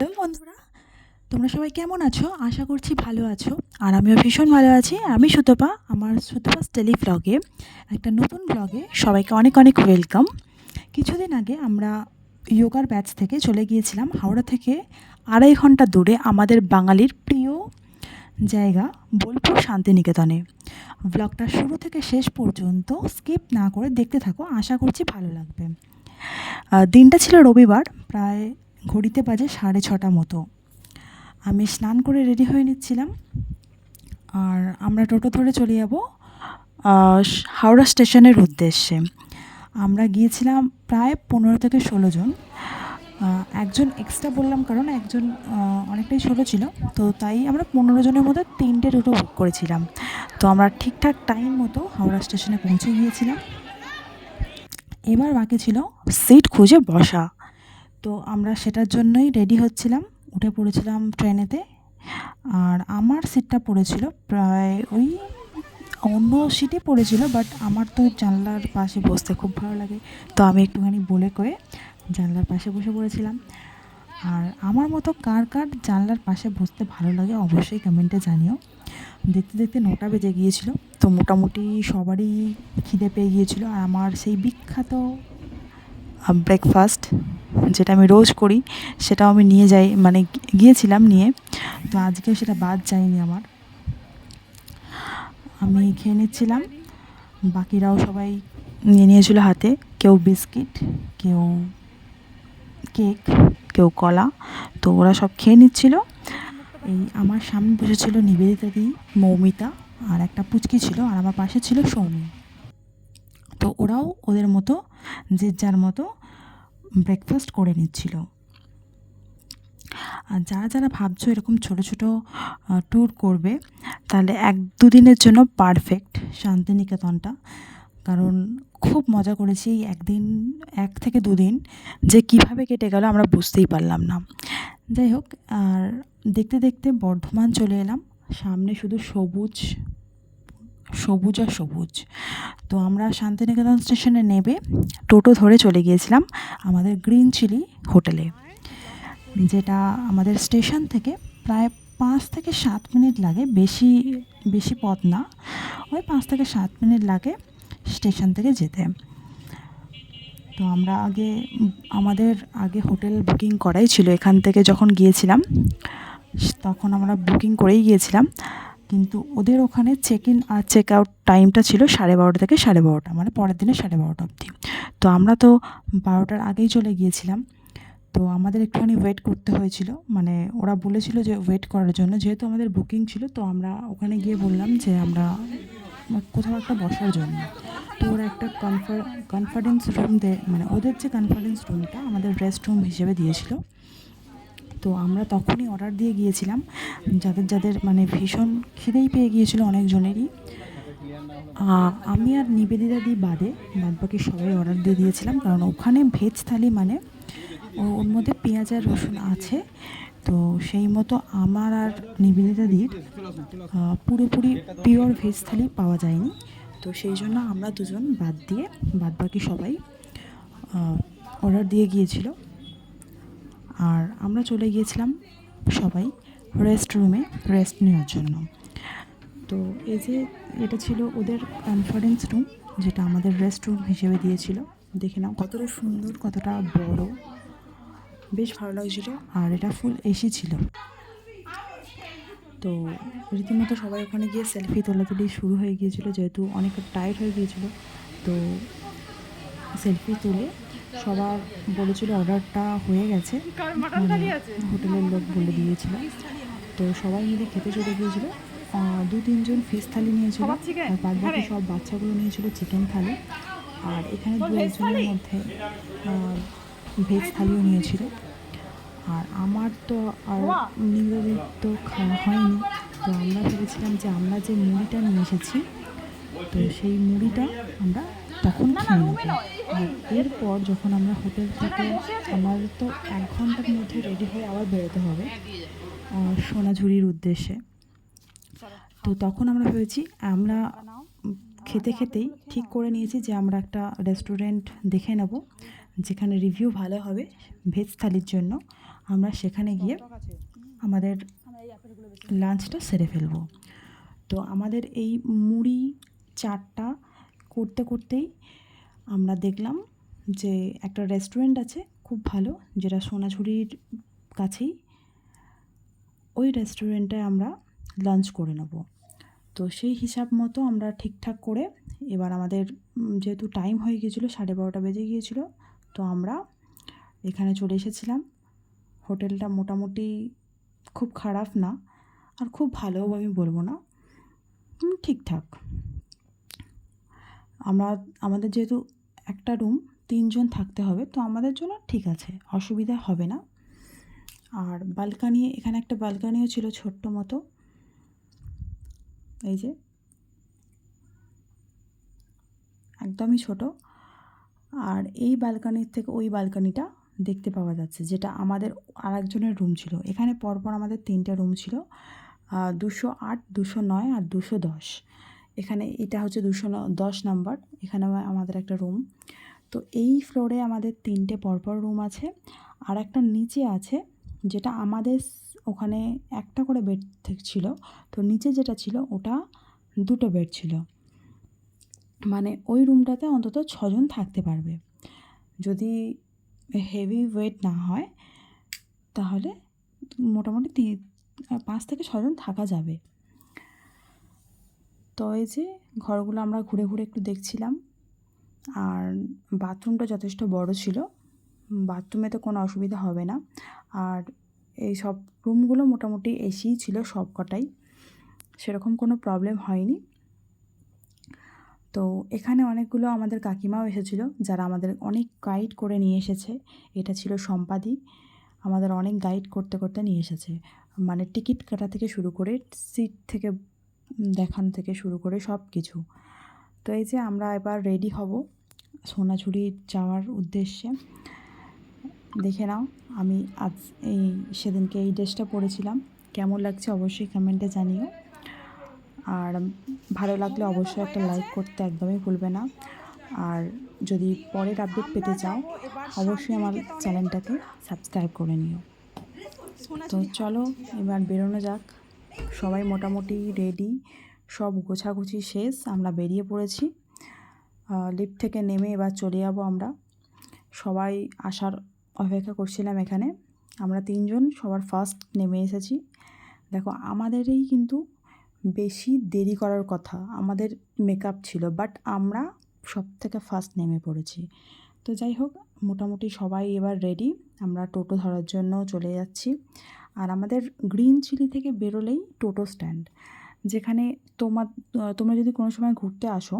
বন্ধুরা, তোমরা সবাই কেমন আছো? আশা করছি ভালো আছো। আর আমিও ভীষণ ভালো আছি। আমি সুতপা, আমার সুতপাস টেলি ব্লগে একটা নতুন ব্লগে সবাইকে অনেক অনেক ওয়েলকাম কিছুদিন আগে আমরা যোগার ব্যাচ থেকে চলে গিয়েছিলাম হাওড়া থেকে আড়াই ঘণ্টা দূরে আমাদের বাঙালির প্রিয় জায়গা বোলপুর শান্তিনিকেতনে। ব্লগটা শুরু থেকে শেষ পর্যন্ত স্কিপ না করে দেখতে থাকো, আশা করছি ভালো লাগবে। দিনটা ছিল রবিবার, প্রায় ঘড়িতে বাজে সাড়ে ছটা মতো। আমি স্নান করে রেডি হয়ে নিচ্ছিলাম। আর আমরা টোটো ধরে চলে যাব হাওড়া স্টেশনের উদ্দেশ্যে। আমরা গিয়েছিলাম প্রায় পনেরো থেকে ষোলো জন। একজন এক্সট্রা বললাম কারণ একজন অনেকটাই ছোটো ছিল। তো তাই আমরা পনেরো জনের মধ্যে তিনটে টোটো বুক করেছিলাম। তো আমরা ঠিকঠাক টাইম মতো হাওড়া স্টেশনে পৌঁছে গিয়েছিলাম। এবার বাকি ছিল সিট খুঁজে বসা। তো আমরা সেটার জন্যই রেডি হচ্ছিলাম। উঠে পড়েছিলাম ট্রেনেতে আর আমার সিটটা পড়েছিল প্রায় ওই অন্য সিটে পড়েছিল বাট আমার তো জানলার পাশে বসতে খুব ভালো লাগে। তো আমি একটুখানি বলে কয়ে জানলার পাশে বসে পড়েছিলাম। আর আমার মতো কার কার জানলার পাশে বসতে ভালো লাগে অবশ্যই কমেন্টে জানিও। দেখতে দেখতে নটা বেজে গিয়েছিল, তো মোটামুটি সবারই খিদে পেয়ে গিয়েছিল। আর আমার সেই বিখ্যাত ব্রেকফাস্ট যেটা আমি রোজ করি, সেটাও আমি নিয়ে যাই মানে গিয়েছিলাম নিয়ে। তো আজকে সেটা বাদ যায়নি আমার। আমি খেয়ে নিচ্ছিলাম। বাকিরাও সবাই নিয়ে নিয়েছিল হাতে। কেউ বিস্কিট, কেউ কেক, কেউ কলা। তো ওরা সব খেয়ে নিচ্ছিল। এই আমার সামনে বসেছিল নিবেদিতা দি, মৌমিতা আর একটা পুচকি ছিল আর আমার পাশে ছিল সৌমি। তো ওরাও ওদের মতো, যে যার মতো ব্রেকফাস্ট করে নিচ্ছিল। আর যারা যারা ভাবছ এরকম ছোট ছোট ট্যুর করবে, তাহলে এক দুদিনের জন্য পারফেক্ট শান্তিনিকেতনটা। কারণ খুব মজা করেছি একদিন, এক থেকে দুদিন, যে কীভাবে কেটে গেল আমরা বুঝতেই পারলাম না। যাই হোক, আর দেখতে দেখতে বর্ধমান চলে এলাম। সামনে শুধু সবুজ সবুজ আর সবুজ। তো আমরা শান্তিনিকেতন স্টেশনে নেবে, টোটো ধরে চলে গিয়েছিলাম আমাদের গ্রিন চিলি হোটেলে, যেটা আমাদের স্টেশন থেকে প্রায় পাঁচ থেকে সাত মিনিট লাগে, বেশি বেশি পথ না, ওই পাঁচ থেকে সাত মিনিট লাগে স্টেশন থেকে যেতে। তো আমরা আগে, আমাদের আগে হোটেল বুকিং করাই ছিল এখান থেকে যখন গিয়েছিলাম, তখন আমরা বুকিং করেই গিয়েছিলাম। কিন্তু ওদের ওখানে চেক ইন আর চেক আউট টাইমটা ছিল সাড়ে বারোটা থেকে সাড়ে বারোটা মানে পরের দিনে সাড়ে বারোটা অবধি। তো আমরা তো বারোটার আগেই চলে গিয়েছিলাম। তো আমাদের একটুখানি ওয়েট করতে হয়েছিল মানে ওরা বলেছিল যে ওয়েট করার জন্য, যেহেতু আমাদের বুকিং ছিল, তো আমরা ওখানে গিয়ে বললাম যে আমরা কোথাও একটা বসার জন্য। তো ওরা একটা কনফার কনফারেন্স রুম দে মানে ওদের যে কনফারেন্স রুমটা আমাদের রেস্ট রুম হিসেবে দিয়েছিল। তো আমরা তখনই অর্ডার দিয়ে গিয়েছিলাম। যাদের যাদের মানে ভীষণ খিদেই পেয়ে গিয়েছিল অনেকজনেরই। আমি আর নিবেদিতা দি বাদে বাদ বাকি সবাই অর্ডার দিয়ে দিয়েছিলাম। কারণ ওখানে ভেজ থালি মানে ওর মধ্যে পেঁয়াজ আর রসুন আছে। তো সেই মতো আমার আর নিবেদিতা দির পুরোপুরি পিওর ভেজ থালি পাওয়া যায়নি। তো সেই জন্য আমরা দুজন বাদ দিয়ে বাদ বাকি সবাই অর্ডার দিয়ে গিয়েছিল। আমরা চলে গিয়েছিলাম সবাই রেস্ট রুমে রেস্ট নেওয়ার জন্য। তো এই যে এটা ছিল ওদের কনফারেন্স রুম যেটা আমাদের রেস্ট রুম হিসেবে দিয়েছিল। দেখে নাও কতটা সুন্দর, কতটা বড়। বেশ ভালো লাগছিল। আর এটা ফুল এসি ছিল। তো রীতিমতো সবাই ওখানে গিয়ে সেলফি তোলাতুলি শুরু হয়ে গিয়েছিল, যেহেতু অনেক টাইট হয়ে গিয়েছিল। তো সেলফি তুলে সবার বলেছিল অর্ডারটা হয়ে গেছে। মানে হোটেলের লোক বলে দিয়েছিল। তো সবাই মিলে খেতে চলে গিয়েছিল। দু তিনজন ফিশ থালি নিয়েছিল। আর বাদ বাকি সব বাচ্চাগুলো নিয়েছিল চিকেন থালি। আর এখানে দু একজনের মধ্যে ভেজ থালিও নিয়েছিল। আর আমার তো আর নিজেদের তো খাওয়া হয়নি। তো আমরা ভেবেছিলাম যে আমরা যে মুড়িটা নিয়ে এসেছি তো সেই মুড়িটা আমরা তখন এরপর যখন আমরা হোটেল থেকে আমাদের তো এক ঘণ্টার মধ্যে রেডি হয়ে আবার বেরোতে হবে সোনাঝুরির উদ্দেশ্যে। তো তখন আমরা ভেবেছি আমরা খেতে খেতেই ঠিক করে নিয়েছি যে আমরা একটা রেস্টুরেন্ট দেখে নেব যেখানে রিভিউ ভালো হবে ভেজ থালির জন্য। আমরা সেখানে গিয়ে আমাদের লাঞ্চটা সেরে ফেলব। তো আমাদের এই মুড়ি চাটটা করতে করতেই আমরা দেখলাম যে একটা রেস্টুরেন্ট আছে খুব ভালো, যেটা সোনাঝুরির কাছেই। ওই রেস্টুরেন্টে আমরা লাঞ্চ করে নেব। তো সেই হিসাব মতো আমরা ঠিকঠাক করে এবার আমাদের যেহেতু টাইম হয়ে গিয়েছিল, সাড়ে বারোটা বেজে গিয়েছিল, তো আমরা এখানে চলে এসেছিলাম। হোটেলটা মোটামুটি খুব খারাপ না, আর খুব ভালোও আমি বলব না ঠিকঠাক। আমরা, আমাদের যেহেতু একটা রুম তিনজন থাকতে হবে, তো আমাদের জন্য ঠিক আছে, অসুবিধা হবে না। আর বালকানি এখানে একটা বালকানিও ছিল ছোট্ট মতো। এই যে। একদমই ছোট। আর এই বালকানির থেকে ওই বালকানিটা দেখতে পাওয়া যাচ্ছে, যেটা আমাদের আরেকজনের রুম ছিল। এখানে পরপর আমাদের তিনটে রুম ছিল দুশো আট, দুশো নয় আর দুশো দশ। এখানে এটা হচ্ছে দুশো দশ নাম্বার। এখানে আমাদের একটা রুম। তো এই ফ্লোরে আমাদের তিনটে পরপর রুম আছে। আর একটা নিচে আছে, যেটা আমাদের ওখানে একটা করে বেড ছিল। তো নিচে যেটা ছিল, ওটা দুটো বেড ছিল। মানে ওই রুমটাতে অন্তত ছজন থাকতে পারবে। যদি হেভি ওয়েট না হয়, তাহলে মোটামুটি পাঁচ থেকে ছজন থাকা যাবে। তো এই যে ঘরগুলো আমরা ঘুরে ঘুরে একটু দেখছিলাম আর বাথরুমটা যথেষ্ট বড় ছিল বাথরুমে তো কোনো অসুবিধা হবে না। আর এই সব রুমগুলো মোটামুটি এসিই ছিল সব কটাই সেরকম কোনো প্রবলেম হয়নি। তো এখানে অনেকগুলো আমাদের কাকিমাও এসেছিল, যারা আমাদের অনেক গাইড করে নিয়ে এসেছে। এটা ছিল সম্পাদি, আমাদের অনেক গাইড করতে করতে নিয়ে এসেছে। মানে টিকিট কাটা থেকে শুরু করে সিট থেকে দেখানো থেকে শুরু করে সব কিছু। তো এই যে আমরা এবার রেডি হব সোনাঝুরি যাওয়ার উদ্দেশ্যে। দেখে নাও আমি আজ এই সেদিনকে এই ড্রেসটা পরেছিলাম। কেমন লাগছে অবশ্যই কমেন্টে জানিও। আর ভালো লাগলে অবশ্যই একটা লাইক করতে একদমই ভুলবে না। আর যদি পরের আপডেট পেতে চাও অবশ্যই আমার চ্যানেলটাকে সাবস্ক্রাইব করে নিও। তো চলো এবার বেরোনো যাক। সবাই মোটামুটি রেডি সব গোছাগুছি শেষ, আমরা বেরিয়ে পড়েছি। লিফট থেকে নেমে এবার চলে যাব আমরা। সবাই আসার অপেক্ষা করছিলাম এখানে। আমরা তিনজন সবার ফার্স্ট নেমে এসেছি। দেখো, আমাদেরই কিন্তু বেশি দেরি করার কথা, আমাদের মেকআপ ছিল বাট আমরা সব থেকে ফার্স্ট নেমে পড়েছি। তো যাই হোক, মোটামুটি সবাই এবার রেডি আমরা টোটো ধরার জন্য চলে যাচ্ছি। আর আমাদের গ্রিন চিলি থেকে বেরোলেই টোটো স্ট্যান্ড। যেখানে তোমার তোমরা যদি কোনো সময় ঘুরতে আসো,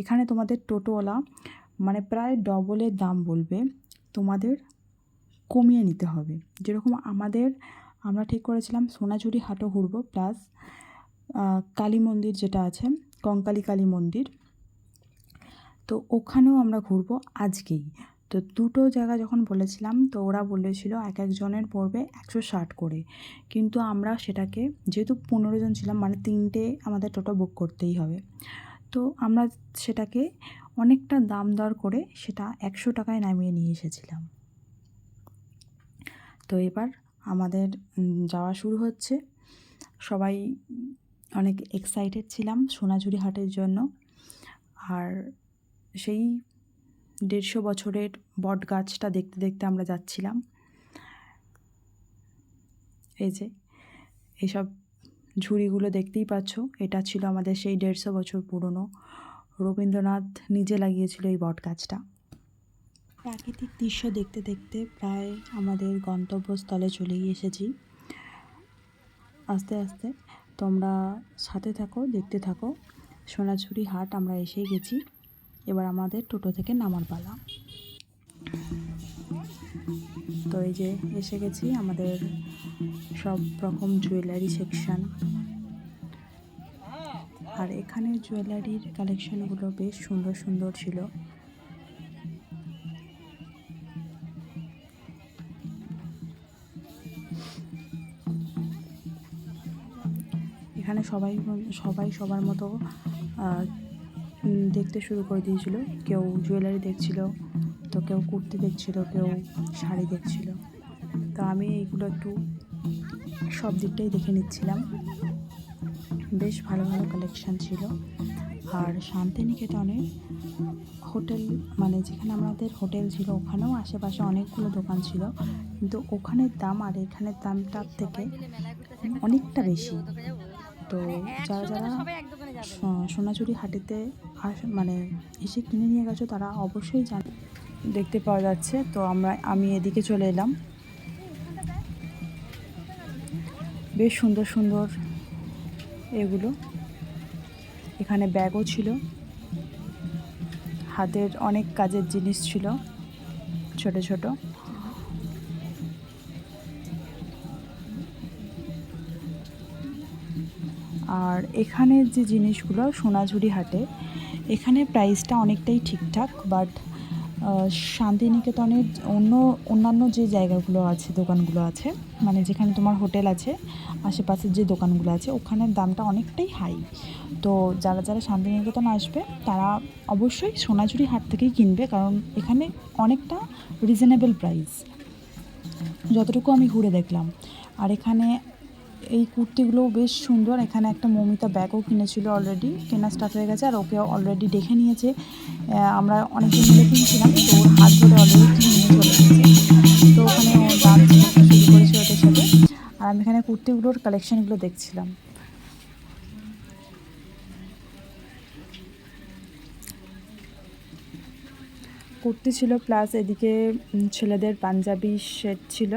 এখানে তোমাদের টোটোওয়ালা মানে প্রায় ডবলের দাম বলবে, তোমাদের কমিয়ে নিতে হবে। যেরকম আমাদের, আমরা ঠিক করেছিলাম সোনাঝুরি হাটও ঘুরবো, প্লাস কালী মন্দির যেটা আছে, কঙ্কালী কালী মন্দির। তো ওখানেও আমরা ঘুরবো আজকেই। তো দুটো জায়গা যখন বলেছিলাম, তো ওরা বলেছিল এক একজনের পড়বে একশো ষাট করে। কিন্তু আমরা সেটাকে, যেহেতু পনেরো জন ছিলাম মানে তিনটে আমাদের টোটো বুক করতেই হবে। তো আমরা সেটাকে অনেকটা দাম দর করে সেটা একশো টাকায় নামিয়ে নিয়ে এসেছিলাম। তো এবার আমাদের যাওয়া শুরু হচ্ছে। সবাই অনেক এক্সাইটেড ছিলাম সোনাঝুরি হাটের জন্য। আর সেই দেড়শো বছরের বট গাছটা দেখতে দেখতে আমরা যাচ্ছিলাম। এই যে এইসব ঝুড়িগুলো দেখতেই পাচ্ছ, এটা ছিল আমাদের সেই দেড়শো বছর পুরনো। রবীন্দ্রনাথ নিজে লাগিয়েছিল এই বট গাছটা। প্রাকৃতিক দৃশ্য দেখতে দেখতে প্রায় আমাদের গন্তব্যস্থলে চলেই এসেছি। আস্তে আস্তে তোমরা সাথে থাকো, দেখতে থাকো। সোনাঝুরি হাট আমরা এসেই গেছি। এবার আমাদের টোটো থেকে নামার পালা। তো এই যে এসে গেছি আমাদের সব রকম জুয়েলারি সেকশন আর এখানে জুয়েলারির কালেকশনগুলো বেশ সুন্দর সুন্দর ছিল। এখানে সবাই সবাই সবার মতো দেখতে শুরু করে দিয়েছিল। কেউ জুয়েলারি দেখছিল, তো কেউ কুর্তি দেখছিল, কেউ শাড়ি দেখছিল। তো আমি এইগুলো একটু সব দিকটাই দেখে নিচ্ছিলাম। বেশ ভালো ভালো কালেকশান ছিল। আর শান্তিনিকেতনে হোটেল মানে যেখানে আমাদের হোটেল ছিল, ওখানেও আশেপাশে অনেকগুলো দোকান ছিল। কিন্তু ওখানের দাম আর এখানের দামটার থেকে অনেকটা বেশি। তো যারা যারা সোনাঝুরি হাটিতে আস মানে এসে কিনে নিয়ে গেছো তারা অবশ্যই জান দেখতে পাওয়া যাচ্ছে। তো আমরা, আমি এদিকে চলে এলাম। বেশ সুন্দর সুন্দর এগুলো। এখানে ব্যাগও ছিল। হাতের অনেক কাজের জিনিস ছিল, ছোট ছোট। আর এখানে যে জিনিসগুলো, সোনাঝুরি হাটে, এখানে প্রাইসটা অনেকটাই ঠিকঠাক, বাট শান্তিনিকেতনের অন্য, অন্যান্য যে জায়গাগুলো আছে, দোকানগুলো আছে মানে যেখানে তোমার হোটেল আছে, আশেপাশের যে দোকানগুলো আছে, ওখানের দামটা অনেকটাই হাই। তো যারা যারা শান্তিনিকেতন আসবে, তারা অবশ্যই সোনাঝুরি হাট থেকেই কিনবে, কারণ এখানে অনেকটা রিজনেবল প্রাইস যতটুকু আমি ঘুরে দেখলাম। আর এখানে এই কুর্তিগুলোও বেশ সুন্দর। এখানে একটা মমিতা ব্যাগও কিনেছিল অলরেডি কেনা স্টার্ট হয়ে গেছে, আর ওকে অলরেডি দেখে নিয়েছে। আমরা অনেকদিন মিলে কিনছিলাম, তো ওর হাত ধরে অলরেডি নিয়ে চলে এসেছে তো ওখানে করতে শুরু করেছে ওদের সাথে। আর আমি এখানে কুর্তিগুলোর কালেকশনগুলো দেখছিলাম। কুর্তি ছিল প্লাস এদিকে ছেলেদের পাঞ্জাবি সেট ছিল।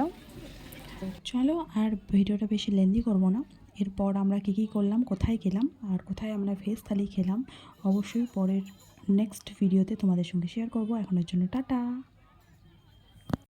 চলো আর ভিডিওটা বেশি লেন্দি করব না। এরপর আমরা কী কী করলাম, কোথায় গেলাম, আর কোথায় আমরা ভেজ থালি খেলাম, অবশ্যই পরের নেক্সট ভিডিওতে তোমাদের সঙ্গে শেয়ার করব। এখনের জন্য টাটা।